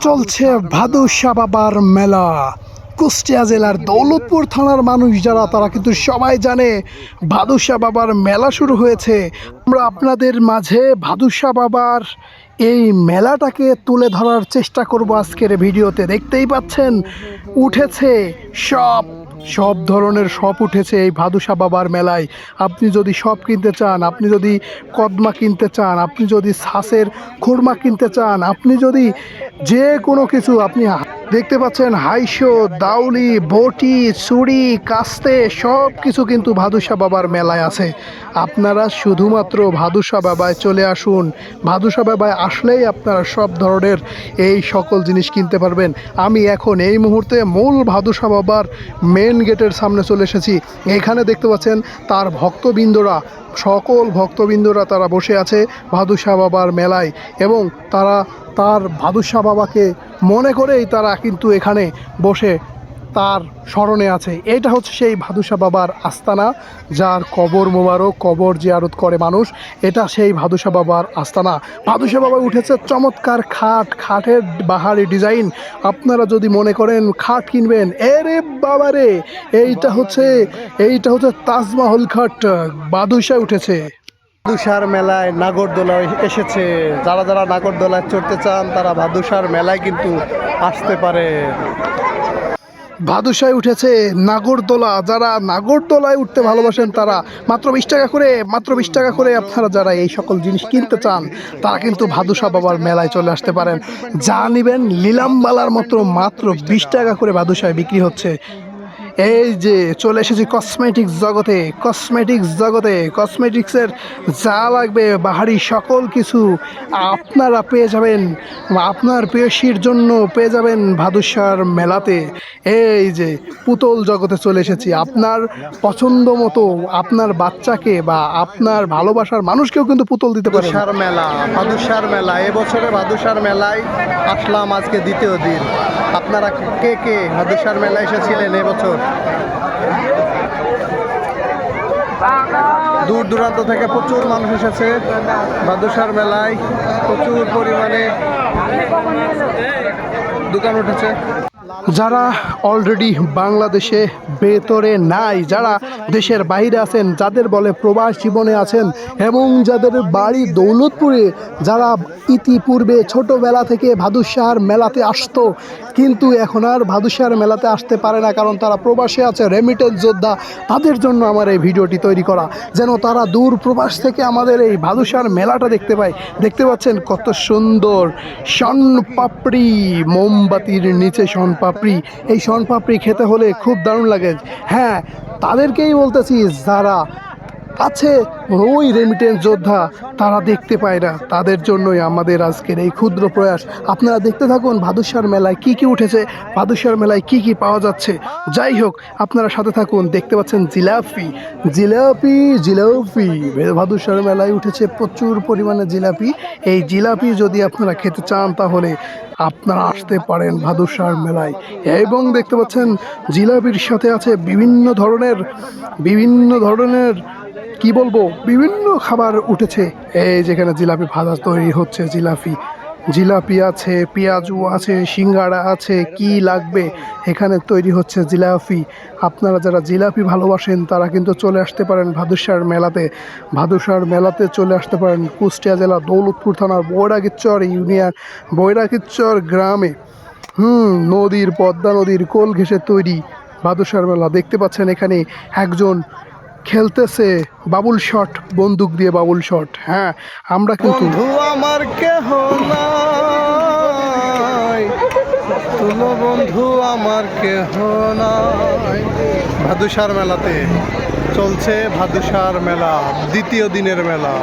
চলছে ভাদু বাবার মেলা। কুষ্টিয়া জেলার দৌলতপুর থানার মানুষ যারা, তারা কিন্তু সবাই জানে ভাদুশা বাবার মেলা শুরু হয়েছে। আমরা আপনাদের মাঝে ভাদুশা বাবার এই মেলাটাকে তুলে ধরার চেষ্টা করব আজকের ভিডিওতে। দেখতেই পাচ্ছেন, উঠেছে সব সব ধরনের সব উঠেছে এই ভাদুসা বাবার মেলায়। আপনি যদি সব কিনতে চান, আপনি যদি কদমা কিনতে চান, আপনি যদি শ্বাসের খুরমা কিনতে চান, আপনি যদি যে কোনো কিছু আপনি দেখতে পাচ্ছেন হাইশো, দাউলি বটি চুড়ি কাস্তে সব কিছু কিন্তু ভাদুশা বাবার মেলায় আছে। আপনারা শুধুমাত্র ভাদুশা বাবায় চলে আসুন। ভাদুসা বাবায় আসলেই আপনারা সব ধরনের এই সকল জিনিস কিনতে পারবেন। আমি এখন এই মুহূর্তে মূল ভাদুশা বাবার মেন গেটের সামনে চলে এসেছি। এখানে দেখতে পাচ্ছেন তার ভক্তবৃন্দরা, সকল ভক্তবৃন্দরা তারা বসে আছে ভাদুসা বাবার মেলায় এবং তারা তার ভাদুসা বাবাকে মনে করেই তারা কিন্তু এখানে বসে তার স্মরণে আছে। এটা হচ্ছে সেই ভাদুশা বাবার আস্তানা, যার কবর মোবারক, কবর জিয়ারত করে মানুষ। এটা সেই ভাদুসা বাবার আস্তানা। ভাদুসা বাবা উঠেছে চমৎকার খাট, খাটের বাহারি ডিজাইন। আপনারা যদি মনে করেন খাট কিনবেন, এরে বাবারে, এইটা হচ্ছে এইটা হচ্ছে তাজমহল খাট বাদুশায় উঠেছে। ভাদুসার মেলায় নাগরদোলায় এসেছে। যারা যারা নাগরদোলায় চড়তে চান, তারা ভাদুসার মেলায় কিন্তু আসতে পারে। ভাদুসায় উঠেছে নাগরদোলা। যারা নাগরদোলায় উঠতে ভালোবাসেন, তারা মাত্র বিশ টাকা করে, মাত্র বিশ টাকা করে আপনারা যারা এই সকল জিনিস কিনতে চান, তারা কিন্তু ভাদুসা বাবার মেলায় চলে আসতে পারেন। যা নেবেন, লিলামবালার মতো মাত্র বিশ টাকা করে ভাদুসায় বিক্রি হচ্ছে। এই যে চলে এসেছি কসমেটিক্স জগতে কসমেটিক্স জগতে কসমেটিক্সের যা লাগবে, বাহারি সকল কিছু আপনারা পেয়ে যাবেন, আপনার পেশির জন্য পেয়ে যাবেন ভাদুসার মেলাতে। এই যে পুতল জগতে চলে এসেছি, আপনার পছন্দ মতো আপনার বাচ্চাকে বা আপনার ভালোবাসার মানুষকেও কিন্তু পুতল দিতে পারে ভাদুসার মেলা ভাদুসার মেলা এবছরে ভাদুসার মেলায় আসলাম আজকে দ্বিতীয় দিন। আপনারা কে কে ভাদুসার মেলায় এসেছিলেন এবছর দূর দূরান্ত থেকে প্রচুর মানুষ এসেছে। ভাদুসার মেলায় প্রচুর পরিমাণে দোকান উঠেছে। যারা অলরেডি বাংলাদেশে ভেতরে নাই, যারা দেশের বাইরে আছেন, যাদের বলে প্রবাস জীবনে আছেন এবং যাদের বাড়ি দৌলতপুরে, যারা ইতিপূর্বে ছোটবেলা থেকে ভাদুশাহার মেলাতে আসতো, কিন্তু এখন আর ভাদুশাহার মেলাতে আসতে পারে না কারণ তারা প্রবাসে আছে রেমিটেন্স যোদ্ধা। তাদের জন্য আমার এই ভিডিওটি তৈরি করা, যেন তারা দূর প্রবাস থেকে আমাদের এই ভাদুশাহার মেলাটা দেখতে পায়। দেখতে পাচ্ছেন কত সুন্দর শন পাপড়ি মোমবাতির নিচে শন পাপড়ি, এই শন পাপড়ি খেতে হলে খুব দারুণ লাগে। হ্যাঁ তাদেরকেই বলতেছি, যারা আছে ওই রেমিটেন্স যোদ্ধা, তারা দেখতে পায় না। তাদের জন্যই আমাদের আজকের এই ক্ষুদ্র প্রয়াস। আপনারা দেখতে থাকুন ভাদুসার মেলায় কি কি উঠেছে ভাদুসার মেলায় কি কি পাওয়া যাচ্ছে। যাই হোক, আপনারা সাথে থাকুন, দেখতে পাচ্ছেন জিলাপি। জিলাপি জিলাপি। ভাদুসার মেলায় উঠেছে প্রচুর পরিমাণে জিলাপি। এই জিলাপি যদি আপনারা খেতে চান তাহলে আপনারা আসতে পারেন ভাদুসার মেলায়। এবং দেখতে পাচ্ছেন, জিলাপির সাথে আছে বিভিন্ন ধরনের বিভিন্ন ধরনের, কি বলব, বিভিন্ন খাবার উঠেছে। এই যেখানে জিলাপি ভাজা তৈরি হচ্ছে, জিলাপি। জিলাপি আছে, পেঁয়াজু আছে সিঙ্গাড়া আছে, কি লাগবে? এখানে তৈরি হচ্ছে জিলাপি। আপনারা যারা জিলাপি ভালোবাসেন, তারা কিন্তু চলে আসতে পারেন ভাদুসার মেলাতে। ভাদুসার মেলাতে চলে আসতে পারেন কুষ্টিয়া জেলা দৌলতপুর থানার বৈরাগীরচর ইউনিয়ন, বৈরাগীরচর গ্রামে। হুম, নদীর পদ্মা নদীর কোল ঘেঁষে তৈরি ভাদুসার মেলা। দেখতে পাচ্ছেন এখানে একজন খেলতেছে বাবুল শট, বন্দুক দিয়ে বাবুল শট হ্যাঁ আমরা কিন্তু আমার কেহ নাই। বন্ধু আমার কেহ নাই। ভাদুসার মেলাতে চলছে ভাদুসার মেলা, দ্বিতীয় দিনের মেলা।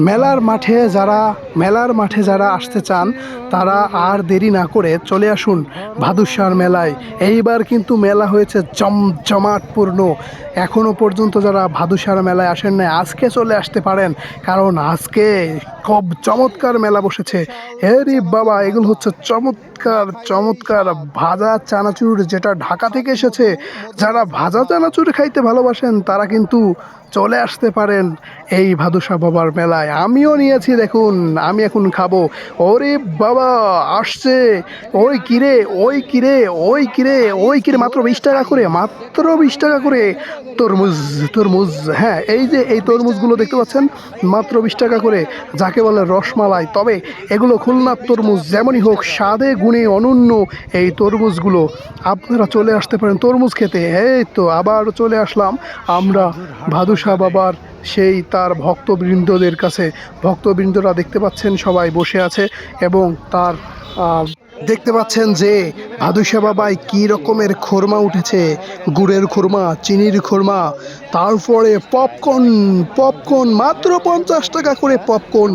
মেলার মাঠে যারা, মেলার মাঠে যারা আসতে চান, তারা আর দেরি না করে চলে আসুন ভাদুসার মেলায়। এইবার কিন্তু মেলা হয়েছে জমজমাটপূর্ণ। এখনও পর্যন্ত যারা ভাদুসার মেলায় আসেন না আজকে চলে আসতে পারেন। কারণ আজকে খুব চমৎকার মেলা বসেছে। এরি বাবা, এগুলো হচ্ছে চমৎকার চমৎকার চমৎকার ভাজা চানাচুর যেটা ঢাকা থেকে এসেছে। যারা ভাজা চানাচুর খাইতে ভালোবাসেন, তারা কিন্তু চলে আসতে পারেন এই ভাদুসা বাবার মেলায়। আমিও নিয়েছি, দেখুন, আমি এখন খাব। ওরে বাবা, আসছে। ওই কিরে ওই কিরে ওই কিরে ওই কিরে, মাত্র বিশ টাকা করে, মাত্র বিশ টাকা করে তরমুজ তরমুজ হ্যাঁ এই যে এই তরমুজগুলো দেখতে পাচ্ছেন, মাত্র বিশ টাকা করে, যাকে বলে রসমালাই। তবে এগুলো খুলনার তরমুজ, যেমনই হোক, স্বাদে গুণে অনন্য এই তরমুজগুলো। আপনারা চলে আসতে পারেন তরমুজ খেতে। এই তো আবার চলে আসলাম। আমরা ভাদুসা বাবার সেই তার ভক্তবৃন্দদের কাছে। ভক্তবৃন্দরা দেখতে পাচ্ছেন সবাই বসে আছে এবং তার দেখতে পাচ্ছেন যে ভাদুশা বাবায় কী রকমের খোরমা উঠেছে, গুড়ের খোরমা, চিনির খোরমা, তারপরে পপকর্ন পপকর্ন মাত্র পঞ্চাশ টাকা করে পপকর্ন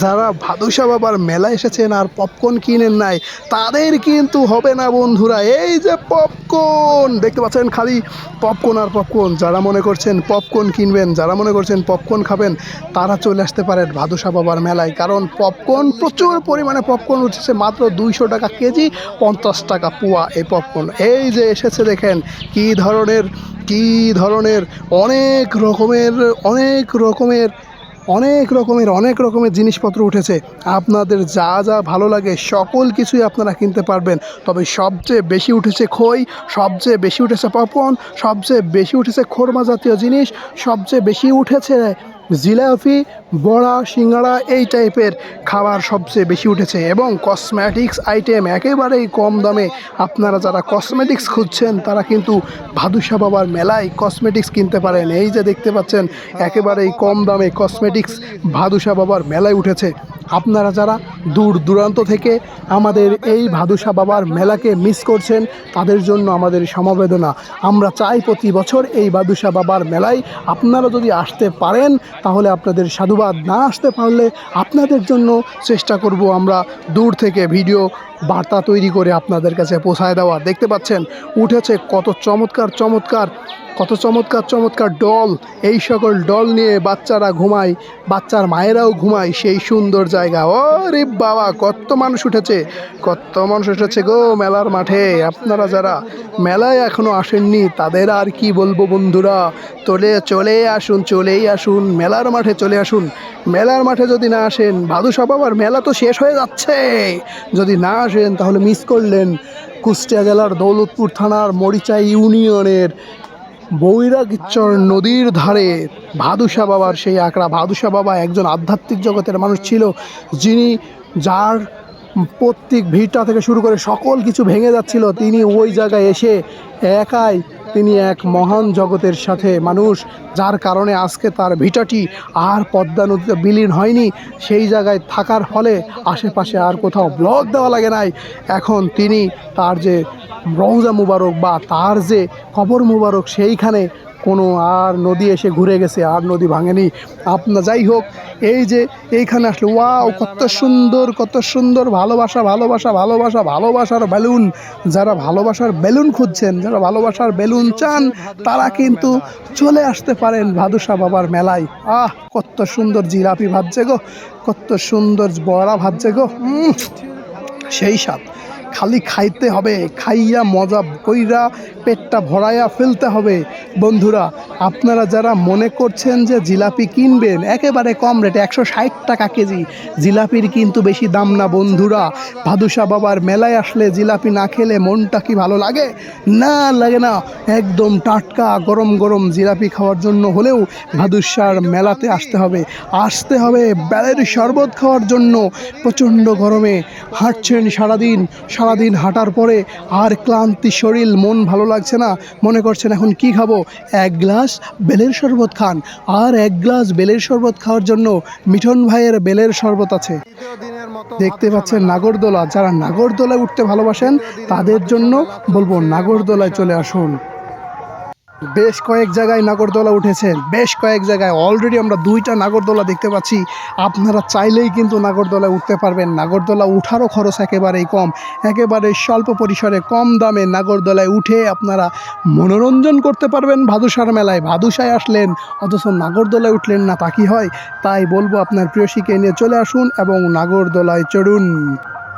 যারা ভাদুশা বাবার মেলা এসেছেন আর পপকর্ন কিনেন নাই, তাদের কিন্তু হবে না বন্ধুরা, এই যে পপকর্ন দেখতে পাচ্ছেন খালি পপকর্ন আর পপকর্ন যারা মনে করছেন পপকর্ন কিনবেন, যারা মনে করছেন পপকর্ন খাবেন, তারা চলে আসতে পারেন ভাদুশা বাবার মেলায়, কারণ পপকর্ন প্রচুর পরিমাণে পপকর্ন উঠেছে, মাত্র দুইশো টাকা কেজি, পঞ্চাশ টাকা পোয়া এই পপকর্ন এই যে এসেছে দেখেন, কী ধরনের কী ধরনের, অনেক রকমের অনেক রকমের অনেক রকমের অনেক রকমের জিনিসপত্র উঠেছে। আপনাদের যা যা ভালো লাগে, সকল কিছুই আপনারা কিনতে পারবেন। তবে সবচেয়ে বেশি উঠেছে খই, সবচেয়ে বেশি উঠেছে পপকর্ন সবচেয়ে বেশি উঠেছে খোরমা জাতীয় জিনিস, সবচেয়ে বেশি উঠেছে জিলাপি, বড়া, সিঙ্গাড়া এই টাইপের খাবার সবচেয়ে বেশি উঠেছে এবং কসমেটিক্স আইটেম একেবারেই কম দামে আপনারা যারা কসমেটিক্স খুঁজছেন, তারা কিন্তু ভাদুসা বাবার মেলায় কসমেটিক্স কিনতে পারেন। এই যে দেখতে পাচ্ছেন, একেবারেই কম দামে কসমেটিক্স ভাদুসা বাবার মেলায় উঠেছে। আপনারা যারা দূর দূরান্ত থেকে আমাদের এই ভাদুসা বাবার মেলাকে মিস করছেন, তাদের জন্য আমাদের সমবেদনা। আমরা চাই প্রতি বছর এই ভাদুশা বাবার মেলায় আপনারা যদি আসতে পারেন, তাহলে আপনাদের সাধুবাদ না আসতে পারলে আপনাদের জন্য চেষ্টা করব আমরা দূর থেকে ভিডিও বার্তা তৈরি করে আপনাদের কাছে পৌঁছায় দেওয়া দেখতে পাচ্ছেন, উঠেছে কত চমৎকার চমৎকার কত চমৎকার চমৎকার ডল। এই সকল ডল নিয়ে বাচ্চারা ঘুমায়, বাচ্চার মায়েরাও ঘুমায় সেই সুন্দর জায়গা। ও রে বাবা, কত মানুষ উঠেছে, কত মানুষ উঠেছে গো মেলার মাঠে। আপনারা যারা মেলায় এখনও আসেননি, তাদের আর কি বলব বন্ধুরা? তোলে চলে আসুন, চলেই আসুন, মেলার মাঠে চলে আসুন। মেলার মাঠে যদি না আসেন ভাদুসা বাবার মেলা তো শেষ হয়ে যাচ্ছে। যদি না আসেন, তাহলে মিস করলেন। কুষ্টিয়া জেলার দৌলতপুর থানার মরিচা ইউনিয়নের বৈরাগীচর নদীর ধারে ভাদুসা বাবার সেই আঁকড়া। ভাদুসা বাবা একজন আধ্যাত্মিক জগতের মানুষ ছিল, যিনি যার প্রত্যেক ভিড়টা থেকে শুরু করে সকল কিছু ভেঙে যাচ্ছিল। তিনি ওই জায়গায় এসে একাই তিনি এক মহান জগতের সাথে মানুষ, যার কারণে আজকে তার ভিটাটি আর পদ্মা নদীতে বিলীন হয়নি, সেই জায়গায় থাকার ফলে আশেপাশে আর কোথাও ব্লক দেওয়া লাগে নাই। এখন তিনি তার যে রওজা মুবারক বা তার যে কবর মুবারক সেইখানে কোনো আর নদী এসে ঘুরে গেছে, আর নদী ভাঙেনি। আপনার যাই হোক, এই যে এইখানে আসলে, ওয়াও, কত সুন্দর কত সুন্দর ভালোবাসা ভালোবাসা ভালোবাসা, ভালোবাসার বেলুন যারা ভালোবাসার বেলুন খুঁজছেন, যারা ভালোবাসার বেলুন চান, তারা কিন্তু চলে আসতে পারেন ভাদুসা বাবার মেলায়। আহ, কত সুন্দর জিলাপি ভাবছে গো, কত সুন্দর বড়া ভাবছে গো। সেই স্বাদ। খালি খাইতে হবে, খাইয়া মজা কইরা পেটটা ভরাইয়া ফেলতে হবে। বন্ধুরা, আপনারা যারা মনে করছেন যে জিলাপি কিনবেন, একেবারে কম রেটে একশো ষাট টাকা কেজি, জিলাপির কিন্তু বেশি দাম না বন্ধুরা। ভাদুসা বাবার মেলায় আসলে জিলাপি না খেলে মনটা কি ভালো লাগে? না লাগে না। একদম টাটকা গরম গরম জিলাপি খাওয়ার জন্য হলেও ভাদুসার মেলাতে আসতে হবে। আসতে হবে বেলের শরবত খাওয়ার জন্য। প্রচণ্ড গরমে হাঁটছেন সারাদিন সারাদিন হাঁটার পরে আর ক্লান্তি শরীর, মন ভালো লাগছে না। মনে করছেন এখন কি খাব? এক গ্লাস বেলের শরবত খান। আর এক গ্লাস বেলের শরবত খাওয়ার জন্য মিঠন ভাইয়ের বেলের শরবত আছে। দেখতে পাচ্ছেন নাগরদোলা। যারা নাগরদোলায় উঠতে ভালোবাসেন, তাদের জন্য বলব নাগরদোলায় চলে আসুন। বেশ কয়েক জায়গায় নাগরদোলা উঠেছেন বেশ কয়েক জায়গায় অলরেডি আমরা দুইটা নাগরদোলা দেখতে পাচ্ছি। আপনারা চাইলেই কিন্তু নাগরদোলায় উঠতে পারবেন। নাগরদোলা উঠারও খরচ একেবারেই কম। একেবারে স্বল্প পরিসরে কম দামে নাগরদোলায় উঠে আপনারা মনোরঞ্জন করতে পারবেন ভাদুসার মেলায়। ভাদুসায় আসলেন, অথচ নাগরদোলায় উঠলেন না, তা কি হয়? তাই বলব আপনার প্রিয়সীকে নিয়ে চলে আসুন এবং নাগরদোলায় চড়ুন।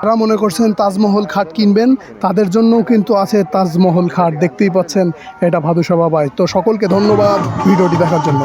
যারা মনে করছেন তাজমহল খাট কিনবেন, তাদের জন্যও কিন্তু আছে তাজমহল খাট, দেখতেই পাচ্ছেন, এটা ভাদুসা বাবায় তো সকলকে ধন্যবাদ ভিডিওটি দেখার জন্য।